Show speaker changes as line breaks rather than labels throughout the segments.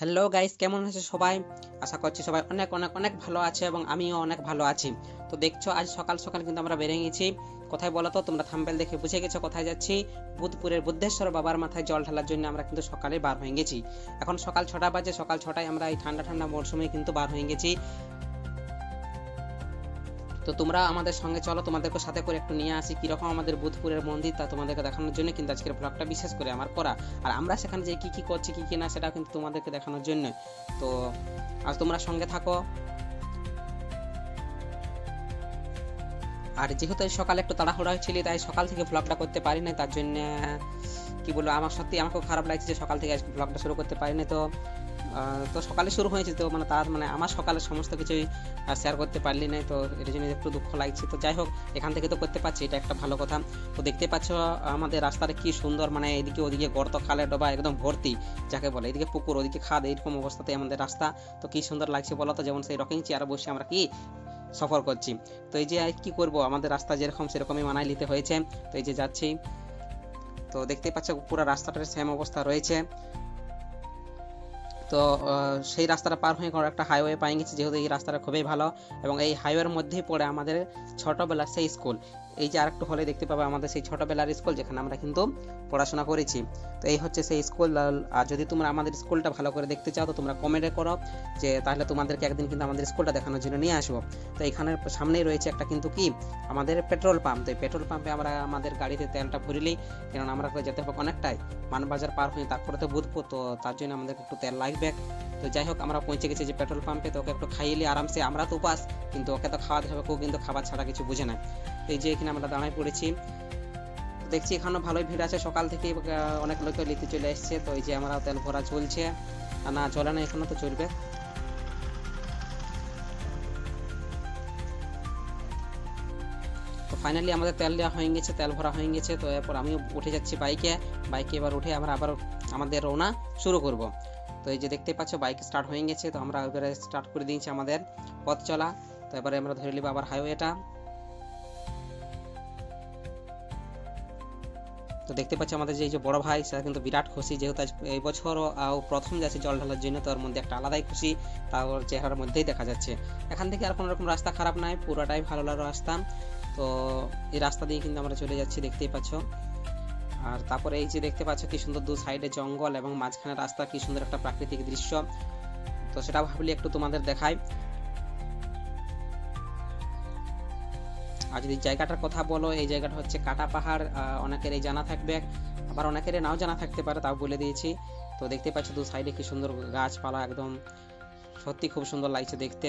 Hello guys কেমন আছে সবাই? আশা করছি সবাই অনেক অনেক অনেক ভালো আছে এবং আমিও অনেক ভালো আছি। তো দেখছ, আজ সকাল সকাল কিন্তু আমরা বেরিয়ে গেছি। কোথায় বলো তো? তোমরা থাম্বেল দেখে বুঝে গেছো কোথায় যাচ্ছি। বুধপুরের বুদ্ধেশ্বর বাবার মাথায় জল ঢালার জন্য আমরা কিন্তু সকালে বার হয়ে গেছি। এখন সকাল ছটা বাজে, সকাল ছটায় আমরা এই ঠান্ডা ঠান্ডা মরশুমে কিন্তু বার হয়ে গেছি। তো তোমরা আমাদের সঙ্গে চলো তোমাদেরকে সাথে করে একটু নিয়ে আসি কীরকম আমাদের বুধপুরের মন্দির তা তোমাদেরকে দেখানোর জন্য। কিন্তু আজকের ব্লগটা বিশেষ করে আমার করা। আর আমরা সেখানে যে কি কি করছি কি কি না সেটা কিন্তু তোমাদেরকে দেখানোর জন্য। তো আজ তোমরা সঙ্গে থাকো। আর যেহেতু সকালে একটু তাড়াহুড়া হয়েছিল তাই সকাল থেকে ব্লগটা করতে পারি না তার জন্য কি বলব আমার সত্যি আমাকেও খারাপ লাগছে যে সকাল থেকে আজকে ব্লগটা শুরু করতে পারিনি তো আহ, তো সকালে শুরু হয়েছে তো মানে তার মানে আমার সকালে সমস্ত কিছুই শেয়ার করতে পারলি না তো এর জন্য একটু দুঃখ লাগছে। তো যাই হোক, এখান থেকে তো করতে পারছি, এটা একটা ভালো কথা। তো দেখতে পাচ্ছ, আমাদের রাস্তাটা কি সুন্দর মানে এদিকে ওদিকে গর্ত, খালে ডোবা একদম ভর্তি, যাকে বলে। এদিকে পুকুর, ওদিকে খাদ, এইরকম অবস্থাতে আমাদের রাস্তা। তো কি সুন্দর লাগছে বলো তো? যেমন সেই রকিং চেয়ারে বসে আমরা কি সফর করছি। তো এই যে কি করব? আমাদের রাস্তা যেরকম সেরকমই মানায় নিতে হয়েছে। তো এই যে যাচ্ছি। তো দেখতেই পাচ্ছ, পুরো রাস্তাটার সেম অবস্থা রয়েছে। তো সেই রাস্তাটা পার হয়ে একটা হাইওয়ে পাই গেছি, যেহেতু এই রাস্তাটা খুবই ভালো এবং এই হাইওয়ের মধ্যেই পড়ে আমাদের ছোটবেলার সেই স্কুল এই যে আরেকটু হলে দেখতে পাবে আমাদের সেই ছোটবেলার স্কুল যেখানে আমরা কিন্তু পড়াশোনা করেছি। তো এই হচ্ছে সেই স্কুল আর যদি তোমরা আমাদের স্কুলটা ভালো করে দেখতে চাও, তো তোমরা কমেন্টে করো যে তাহলে তোমাদেরকে একদিন কিন্তু আমাদের স্কুলটা দেখানোর জন্য নিয়ে আসব। তো এখানের সামনেই রয়েছে একটা কিন্তু কি, আমাদের পেট্রোল পাম্প তো এই পেট্রোল পাম্পে আমরা আমাদের গাড়িতে তেলটা ভরিলি কারণ আমরা যেতে হবে অনেকটাই। মানবাজার পার হয়ে তারপরে তো বুধপুর তো তার জন্য আমাদের একটু তেল লাগবে তো যাই হোক, আমরা পৌঁছে গেছি যে পেট্রোল পাম্পে তো ওকে একটু খাইয়ে আরামসে, আমরা তো উপাস, কিন্তু ওকে তো খাওয়াতে হবে, কেউ কিন্তু খাবার ছাড়া কিছু বুঝে না। এই যে এখানে আমরা দাঁড়ায় পড়েছি। দেখছি এখানেও ভালোই ভিড় আছে। সকাল থেকে অনেক লোক নিতে চলে এসছে। তো এই যে আমরা তেল ভরা চলছে। আর না, চলে না, এখনও তো চলবে। তো ফাইনালি আমাদের তেল দেওয়া হয়ে গেছে, তেল ভরা হয়ে গেছে। তো এরপর আমি উঠে যাচ্ছি বাইকে। বাইকে এবার উঠে আমরা আবার আমাদের রওনা শুরু করব। তো এই যে দেখতে পাচ্ছ, বাইক স্টার্ট হয়ে গেছে। তো আমরা এবারে স্টার্ট করে দিয়েছি আমাদের পথ চলা। তো এবারে আমরা ধরে নিব আবার হাইওয়েটা তো দেখতে পাচ্ছি আমাদের যে এই যে বড় ভাই, সেটা কিন্তু বিরাট খুশি। যেহেতু আজ এই বছর প্রথম যাচ্ছে জল ঢালার জন্য, তো ওর মধ্যে একটা আলাদাই খুশি তার চেহারার মধ্যেই দেখা যাচ্ছে। এখান থেকে আর কোনো রকম রাস্তা খারাপ নাই, পুরোটাই ভালো লাগল রাস্তা। তো এই রাস্তা দিয়ে কিন্তু আমরা চলে যাচ্ছি, দেখতেই পাচ্ছ। আর তারপরে এই যে দেখতে পাচ্ছ কি সুন্দর দু সাইডে জঙ্গল এবং মাঝখানে রাস্তা, কি সুন্দর একটা প্রাকৃতিক দৃশ্য। তো সেটা ভাবলি একটু তোমাদের দেখাই। আর যদি জায়গাটার কথা বলো, এই জায়গাটা হচ্ছে কাটা পাহাড় অনেকের এই জানা থাকবে। আবার অনেকের নাও জানা থাকতে পারে, তাও বলে দিয়েছি। তো দেখতে পাচ্ছ দু সাইডে কি সুন্দর গাছপালা, একদম সত্যি খুব সুন্দর লাগছে দেখতে।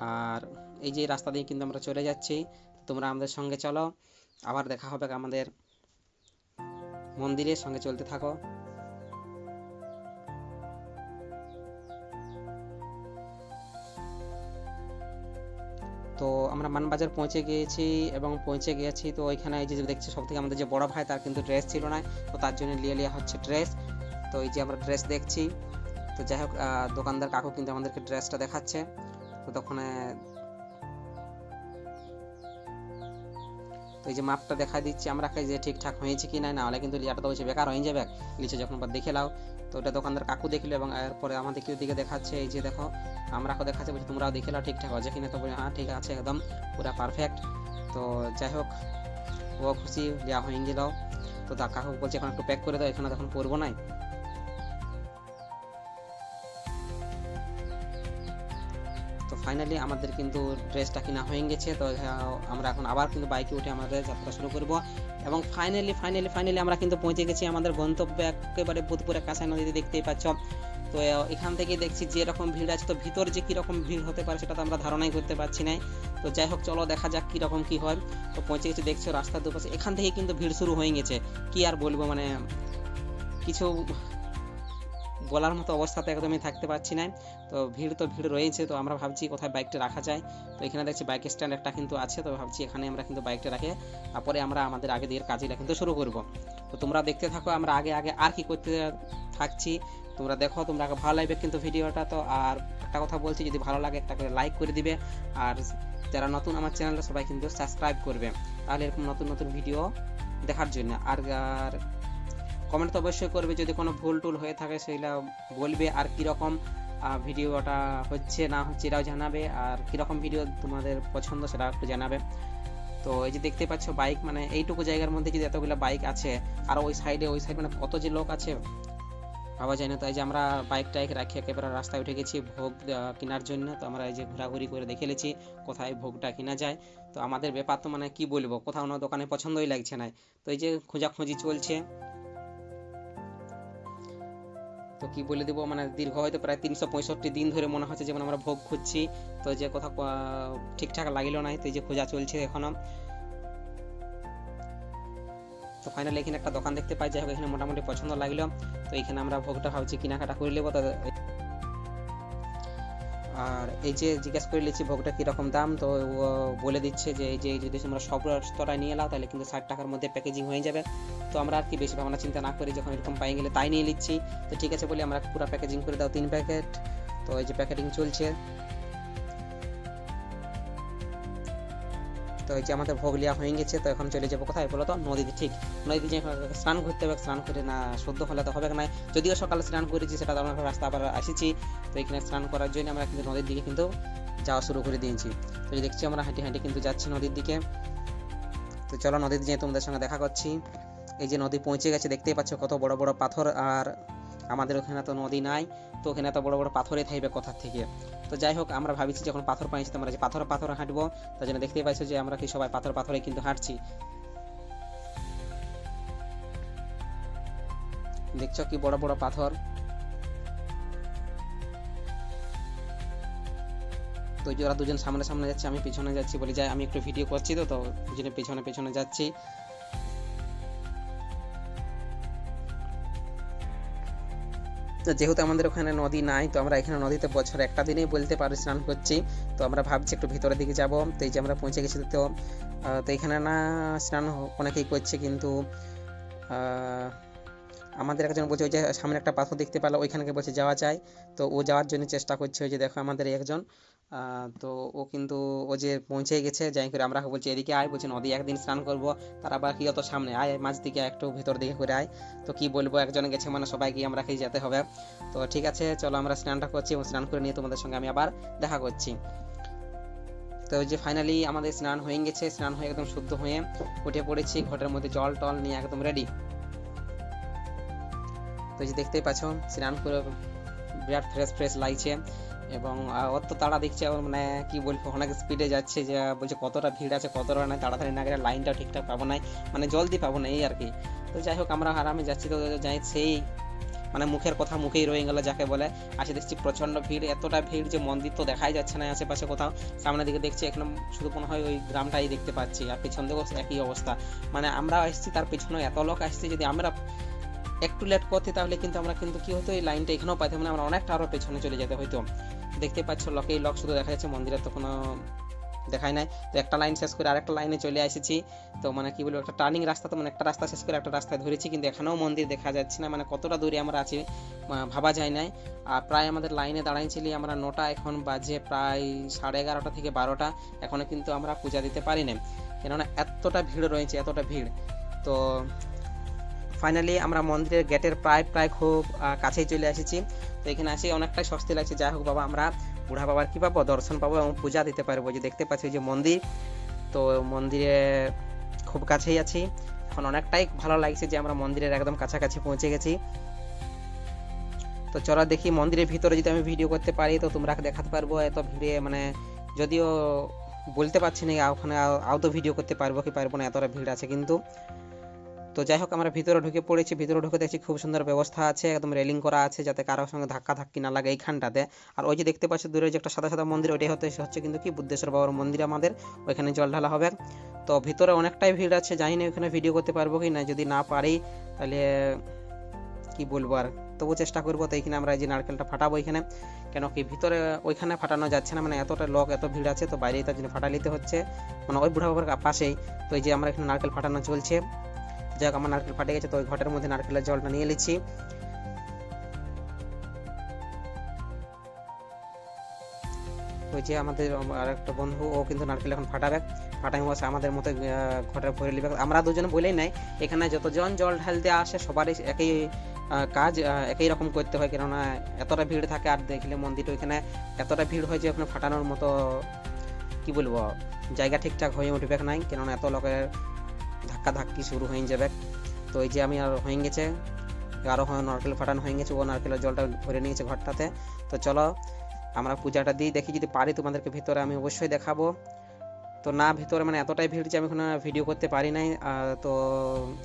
আর এই যে রাস্তা দিয়ে কিন্তু আমরা চলে যাচ্ছি তোমরা আমাদের সঙ্গে চলো। আবার দেখা হবে আমাদের মন্দিরের সঙ্গে চলতে থাকো। তো আমরা মানবাজার পৌঁছে গিয়েছি এবং পৌঁছে গিয়েছি, তো ওইখানে এই যে দেখছি সব থেকে আমাদের যে বড় ভাই, তার কিন্তু ড্রেস ছিল না, তো তার জন্য লিয়ে লিয়া হচ্ছে ড্রেস। তো এই যে আমরা ড্রেস দেখছি, তো যাই হোক দোকানদার কাকু কিন্তু আমাদেরকে ড্রেসটা দেখাচ্ছে। তো তখন তো এই যে মাপটা দেখা দিচ্ছি, আমরা যে ঠিকঠাক হয়েছে কি না না হলে কিন্তু লিয়াটা তো বেকার হয়ে যাবে। লিচে যখন বা দেখে নাও, তো ওটা দোকানদার কাকু দেখল এবং এরপরে আমাদের কেউ দিকে দেখাচ্ছে, এই যে দেখো আমরাও দেখাচ্ছে, বলছে তোমরাও দেখে নাও ঠিকঠাক হয়েছে কিনা, তো বলি হ্যাঁ ঠিক আছে, একদম পুরো পারফেক্ট তো যাই হোক, ও খুশি, লিয়া হয়ে গেল। তো তা কাকু বলছে, এখন একটু প্যাক করে দাও, এখানে তখন পরবো নাই। তো ফাইনালি আমাদের কিন্তু ড্রেসটা কিনা হয়ে গেছে। তো আমরা এখন আবার কিন্তু বাইকে উঠে আমাদের যাত্রা শুরু করব। এবং ফাইনালি ফাইনালি ফাইনালি আমরা কিন্তু পৌঁছে গেছি আমাদের গন্তব্যে একেবারে বুধপুরের কাঁসাই নদীতে দেখতেই পাচ্ছ। তো, এখান থেকে দেখছি যে এরকম ভিড় আছে। তো, ভিতর যে কীরকম ভিড় হতে পারে সেটা তো আমরা ধারণাই করতে পারছি না। তো, যাই হোক, চলো দেখা যাক কীরকম কী হয়। তো, পৌঁছে গেছি, দেখছ রাস্তার দুপাশে। এখান থেকে কিন্তু ভিড় শুরু হয়ে গেছে। কি আর বলব মানে কিছু বলার মতো অবস্থাতে একদমই থাকতে পারছি না। তো ভিড় তো ভিড় রয়েছে, তো আমরা ভাবছি কোথায় বাইকটা রাখা যায়। তো এখানে দেখছি বাইক স্ট্যান্ড একটা কিন্তু আছে, তো ভাবছি এখানে আমরা কিন্তু বাইকটা রাখে তারপরে আমরা আমাদের আগে দিকের কাজগুলো কিন্তু শুরু করব। তো তোমরা দেখতে থাকো, আমরা আগে আগে আর কি করতে থাকছি। তোমরা দেখো, তোমরা ভালো লাগবে কিন্তু ভিডিওটা তো। আর একটা কথা বলছি, যদি ভালো লাগে একটা করে লাইক করে দিবে। আর যারা নতুন আমার চ্যানেলটা সবাই কিন্তু সাবস্ক্রাইব করবে। তাহলে এরকম নতুন নতুন ভিডিও দেখার জন্য। আর আর কমেন্ট তো অবশ্যই করবে, যদি কোনো ভুল টুল হয়ে থাকে সেগুলো বলবে, আর কীরকম ভিডিওটা হচ্ছে না হচ্ছে এটাও জানাবে, আর কীরকম ভিডিও তোমাদের পছন্দ সেটা একটু জানাবে। তো এই যে দেখতে পাচ্ছ বাইক মানে এইটুকু জায়গার মধ্যে যদি এতগুলো বাইক আছে, আর ওই সাইডে ওই সাইড মানে কত যে লোক আছে ভাবা যায় না তাই যে আমরা বাইক টাইক রাখি, একেবারে রাস্তায় উঠে গেছি, ভোগ কেনার জন্য, তো আমরা এই যে ঘোরাঘুরি করে দেখে নিয়েছি কোথায় ভোগটা কেনা যায়। তো আমাদের ব্যাপার তো মানে কি বলব, কোথাও না দোকানে পছন্দই লাগছে না। তো এই যে খোঁজাখুঁজি চলছে তো কি বলে দেবো মানে দীর্ঘ হয়তো প্রায় তিনশো পঁয়ষট্টি দিন ধরে মনে হচ্ছে যেমন আমরা ভোগ খুঁজছি, তো যে কথা ঠিকঠাক লাগিল না, তো যে খোঁজা চলছে এখনও। তো ফাইনালি এখানে একটা দোকান দেখতে পাই, যাই হোক এখানে মোটামুটি পছন্দ লাগল, তো এখানে আমরা ভোগটা ভাবছি কেনাকাটা করে নেব, তো আর এই যে জিজ্ঞেস করে নিচ্ছি ভোগটা কীরকম দাম, তো বলে দিচ্ছে যে এই যে যদি তোমরা সব রেস্তোরাঁয় নিয়ে নাও, তাহলে কিন্তু ষাট টাকার মধ্যে প্যাকেজিং হয়ে যাবে। তো আমরা আর কি বেশি ভাবনা চিন্তা না করি যখন এরকম পাই গেলে তাই নিয়ে নিচ্ছি। তো ঠিক আছে বলি আমরা পুরো প্যাকেজিং করে দাও তিন প্যাকেট। তো এই যে প্যাকেটিং চলছে। তো এই যে আমাদের ভোগ লিয়া হয়ে গেছে, তো এখন চলে যাব কোথায় বলো তো? নদীতে, ঠিক। নদীতে যে স্নান করতে হবে, স্নান করে না শুদ্ধ হলে তো হবে না। যদিও সকালে স্নান করেছি, সেটা আমরা রাস্তা আবার আসিছি। তো এখানে স্নান করার জন্য আমরা কিন্তু নদীর দিকে কিন্তু যাওয়া শুরু করে দিয়েছি। তো দেখছি আমরা হাঁটি হাঁটি কিন্তু যাচ্ছি নদীর দিকে। তো চলো নদীতে যেয়ে তোমাদের সঙ্গে দেখা করছি। এই যে নদী পৌঁছে গেছে, দেখতেই পাচ্ছ কত বড় বড় পাথর। আর আমাদের ওখানে তো নদী নাই, তো ওখানে তো বড় বড় পাথরে থাকবে কোথা থেকে? তো যাই হোক আমরা ভাবিছি যখন পাথর পাইছি আমরা যে পাথর পাথর হাঁটবো তার জন্য দেখতেই পাইছো যে আমরা কি সবাই পাথর পাথরে কিন্তু হাঁটছি। দেখছ কি বড় বড় পাথর? তো ওরা দুজন সামনে সামনে যাচ্ছে, আমি পিছনে যাচ্ছি বলে যাই, আমি একটু ভিডিও করছি তো তো দুজনে পিছনে পিছনে যাচ্ছি। যেহেতু আমাদের ওখানে নদী নাই, তো আমরা এখানে নদীতে বছর একটা দিনেই বলতে পারি স্নান করছি। তো আমরা ভাবছি একটু ভিতরের দিকে যাব। তো এই যে আমরা পৌঁছে গেছি তো তো এখানে না স্নান অনেকেই করছে কিন্তু আমাদের একজন বলছে ওই যে সামনে একটা পাথর দেখতে পেল ওইখানে বলছে যাওয়া যায়। তো ও যাওয়ার জন্য চেষ্টা করছে, ওই যে দেখো আমাদের একজন। তো ও কিন্তু ও যে পৌঁছে গেছে, যাই করে আমরা বলছি, এদিকে আয়, বলছে, নদী একদিন স্নান করব। তার আবার কি অত সামনে, আয় মাঝ দিকে একটু ভিতর দিকে করে আয়। তো কি বলব, একজন গেছে মানে সবাইকে আমরা খেয়ে যেতে হবে। তো ঠিক আছে, চলো আমরা স্নানটা করছি এবং স্নান করে নিয়ে তোমাদের সঙ্গে আমি আবার দেখা করছি। তো যে ফাইনালি আমাদের স্নান হয়ে গেছে, স্নান হয়ে একদম শুদ্ধ হয়ে উঠে পড়েছি ঘটের মধ্যে জল টল নিয়ে একদম রেডি তো যে দেখতেই পাচ্ছ, স্নান করে বিরাট ফ্রেশ ফ্রেশ লাগছে। এবং আহ, ওর তো তাড়া দেখছে মানে কি বলব অনেক স্পিডে যাচ্ছে যে বলছে কতটা ভিড় আছে কতটা না তাড়াতাড়ি না গেলে লাইনটা ঠিকঠাক পাবো না মানে জলদি পাবো না এই আর কি। তো যাই হোক আমরা আরামে যাচ্ছি তো যাই সেই মানে মুখের কথা মুখেই রয়ে গেল যাকে বলে। আসে দেখছি প্রচণ্ড ভিড় এতটা ভিড় যে মন্দির তো দেখাই যাচ্ছে না আশেপাশে কোথাও। সামনের দিকে দেখছি এখন শুধু মনে হয় ওই গ্রামটাই দেখতে পাচ্ছি আর পেছন দিকেও একই অবস্থা। মানে আমরা এসেছি তার পেছনে এত লোক আসছে যদি আমরা একটু লেট করতে তাহলে কিন্তু আমরা কিন্তু কি হতো এই লাইনটা এখানেও পাইতাম না আমরা অনেকটা আরও পেছনে চলে যেতে হইতো। দেখতে পাচ্ছ লকেই লক শুধু দেখা যাচ্ছে মন্দিরে তো কোনো দেখাই নাই। তো একটা লাইন শেষ করে আরেকটা লাইনে চলে এসেছি। তো মানে কি বলব, একটা টার্নিং রাস্তা তো মানে একটা রাস্তা শেষ করে একটা রাস্তায় ধরেছি, কিন্তু এখানেও মন্দির দেখা যাচ্ছে না। মানে কতটা দূরে আমরা আছি ভাবা যায় নাই। আর প্রায় আমাদের লাইনে দাঁড়াইছিলি আমরা নটা, এখন বাজে প্রায় সাড়ে এগারোটা থেকে বারোটা। এখনও কিন্তু আমরা পূজা দিতে পারি না কেননা এতটা ভিড় রয়েছে, এতটা ভিড়। তো ফাইনালি আমরা মন্দিরের গেটের প্রায় প্রায় খুব কাছেই চলে এসেছি। তো এখানে আসি, অনেকটাই স্বস্তি লাগছে। যাই হোক বাবা, আমরা বুড়া বাবার কি পাবো, দর্শন পাবো এবং পূজা দিতে পারব। যে দেখতে পাচ্ছি যে মন্দির। তো মন্দিরে খুব কাছেই আছি। এখন অনেকটাই ভালো লাগছে যে আমরা মন্দিরের একদম কাছাকাছি পৌঁছে গেছি। তো চলো দেখি মন্দিরের ভিতরে যদি আমি ভিডিও করতে পারি, তো তোমরা দেখাতে পারব। এত ভিড়ে মানে যদিও বলতে পারছি না, ওখানে আও তো ভিডিও করতে পারব কি পারব না, এতটা ভিড় আছে। কিন্তু তো যাই হোক, আমরা ভিতরে ঢুকে পড়েছি। ভিতরে ঢুকে দেখছি খুব সুন্দর ব্যবস্থা আছে, একদম রেলিং করা আছে যাতে কারোর সঙ্গে ধাক্কা ধাক্কি না লাগে এইখানটাতে। আর ওই যে দেখতে পাচ্ছি, দূরে যে একটা সাদা সাদা মন্দির ওইটাই হতে হচ্ছে কিন্তু কি বুদ্ধেশ্বর বাবার মন্দির আমাদের। ওইখানে জল ঢালা হবে। তো ভিতরে অনেকটাই ভিড় আছে, জানি না ওখানে ভিডিও করতে পারব কি না, যদি না পারি তাহলে কি বলব আর? তবু চেষ্টা করব, তো এইখানে আমরা এই যে নারকেলটা ফাটাবো এখানে কেন কি ভিতরে ওইখানে ফাটানো যাচ্ছে না মানে এতটা লোক, এত ভিড় আছে, তো বাইরেই তার জন্য ফাটা নিতে হচ্ছে। মানে ওই বুড়া বাবার পাশেই। তো এই যে আমরা এখানে নারকেল ফাটানো চলছে। যাক আমার নারকেল ফাটে গেছে তো ওই ঘটের মধ্যে নারকেলের জলটা নিয়ে নিচ্ছি। ওই যে আমাদের আর একটা বন্ধু ও কিন্তু নারকেল এখন ফাটাবে। ফাটাই বসে আমাদের মতো আহ, ঘরে ভরে নিবে। আমরা দুজনে বলেই নাই এখানে যতজন জল ঢালতে আসে সবারই একই কাজ একই রকম করতে হয়। কেননা এতটা ভিড় থাকে আর দেখলে মন্দিরটা ওইখানে এতটা ভিড় হয় যে ওখানে ফাটানোর মতো কি বলব জায়গা ঠিকঠাক হয়ে উঠবে নাই। কেননা এত লোকের ধাক্কা ধাক্কি শুরু হয়ে যাবে। তো এই যে আমি আর হয়ে গেছে আরও হয় নারকেল ফাটানো হয়ে গেছে, ও নারকেলের জলটা ভরে নিয়েছে ঘরটাতে। তো চলো, আমরা পূজাটা দিই, দেখি যদি পারি তোমাদেরকে ভিতরে, আমি অবশ্যই দেখাবো। তো না, ভিতরে মানে এতটাই ভিড় যে আমি কোনো ভিডিও করতে পারি নাই। তো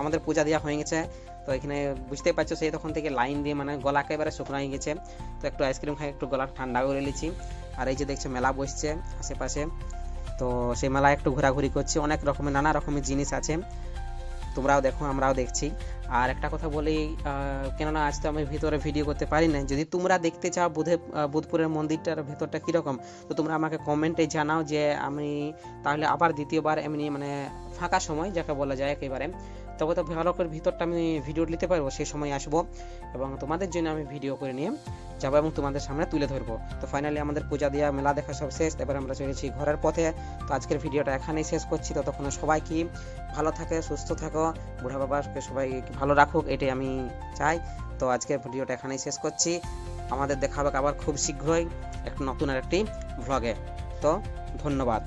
আমাদের পূজা দেওয়া হয়ে গেছে। তো এখানে বুঝতেই পারছ, সেই তখন থেকে লাইন দিয়ে মানে গলা একেবারে শুকনো হয়ে গেছে। তো একটু আইসক্রিম খাই, একটু গলা ঠান্ডা করে নিয়েছি আর এই যে দেখছ, মেলা বসছে আশেপাশে। তো সেই মেলায় একটু ঘোরাঘুরি করছি, অনেক রকমের, নানা রকমের জিনিস আছে। তোমরাও দেখো, আমরাও দেখছি। আর একটা কথা বলি কেননা আজ তো আমি ভিতরে ভিডিও করতে পারি না যদি তোমরা দেখতে চাও বুধে বুধপুরের মন্দিরটার ভেতরটা কীরকম, তো তোমরা আমাকে কমেন্টে জানাও যে আমি তাহলে আবার দ্বিতীয়বার এমনি মানে ফাঁকা সময়, যাকে বলা যায় একেবারে। তবে তো ভালো করে ভিতরটা আমি ভিডিও নিতে পারব সেই সময় আসব। এবং তোমাদের জন্য আমি ভিডিও করে নিয়ে যাব এবং তোমাদের সামনে তুলে ধরবো। তো ফাইনালি আমাদের পূজা দেওয়া মেলা দেখা সব শেষ। এবার আমরা চলেছি ঘরের পথে। তো আজকের ভিডিওটা এখানেই শেষ করছি। ততক্ষণ সবাই কি ভালো থাকে, সুস্থ থাকো। বুড়া বাবাকে সবাই ভালো রাখুক, এটাই আমি চাই। তো আজকের ভিডিওটা এখানেই শেষ করছি। আমাদের দেখা আবার খুব শীঘ্রই একটা নতুন আর একটি ভ্লগে তো ধন্যবাদ।